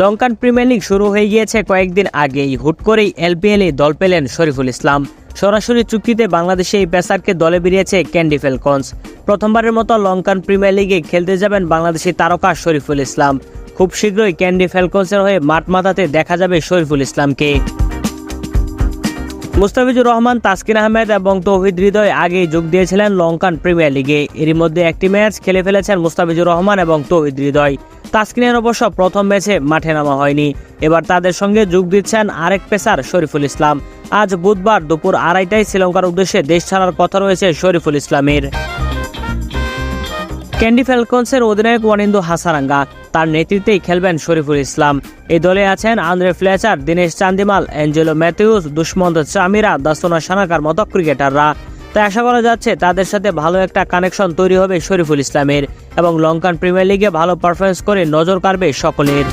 Lankan premier league শুরু হয়ে গিয়েছে কয়েকদিন আগেই। হুট করেই এলপিএলে দল পেলেন শরীফুল ইসলাম। সরাসরি চুক্তিতে বাংলাদেশে এই পেসারকে দলে বেরিয়েছে ক্যান্ডি ফেলকনস প্রথমবারের মতো লঙ্কান প্রিমিয়ার লিগে খেলতে যাবেন বাংলাদেশি তারকা শরীফুল ইসলাম। খুব শীঘ্রই ক্যান্ডি ফেলকনসের হয়ে মাঠ মাথাতে দেখা যাবে শরীফুল ইসলামকে। মুস্তাফিজুর রহমান, তাসকিন আহমেদ এবং তৌহিদ হৃদয় আগেই যোগ দিয়েছিলেন লঙ্কান প্রিমিয়ার লিগে। এরই মধ্যে একটি ম্যাচ খেলে ফেলেছেন মুস্তাফিজুর রহমান এবং তৌহিদ হৃদয়। তাসকিনের অবশ্য প্রথম ম্যাচে মাঠে নামা হয়নি। এবার তাদের সঙ্গে যোগ দিচ্ছেন আরেক পেসার শরীফুল ইসলাম। আজ বুধবার দুপুর আড়াইটায় শ্রীলঙ্কার উদ্দেশ্যে দেশ ছাড়ার কথা রয়েছে শরীফুল ইসলামের। ক্যান্ডি ফ্যালকনসের অধিনায়ক ওয়ানিন্দু হাসারাঙ্গা তার নেতৃত্বেই খেলবেন শরীফুল ইসলাম। এই দলে আছেন আন্দ্রে ফ্লেচার, দীনেশ চান্দিমাল অ্যাঞ্জেলো ম্যাথিউস, দুষ্মন্ত চামিরা, দাসোনা সানাকার মতো ক্রিকেটাররা। তাই আশা করা যাচ্ছে তাদের সাথে ভালো একটা কানেকশন তৈরি হবে শরীফুল ইসলামের। এবং লঙ্কান প্রিমিয়ার লিগে ভালো পারফরমেন্স করে নজর কাড়বে সকলের।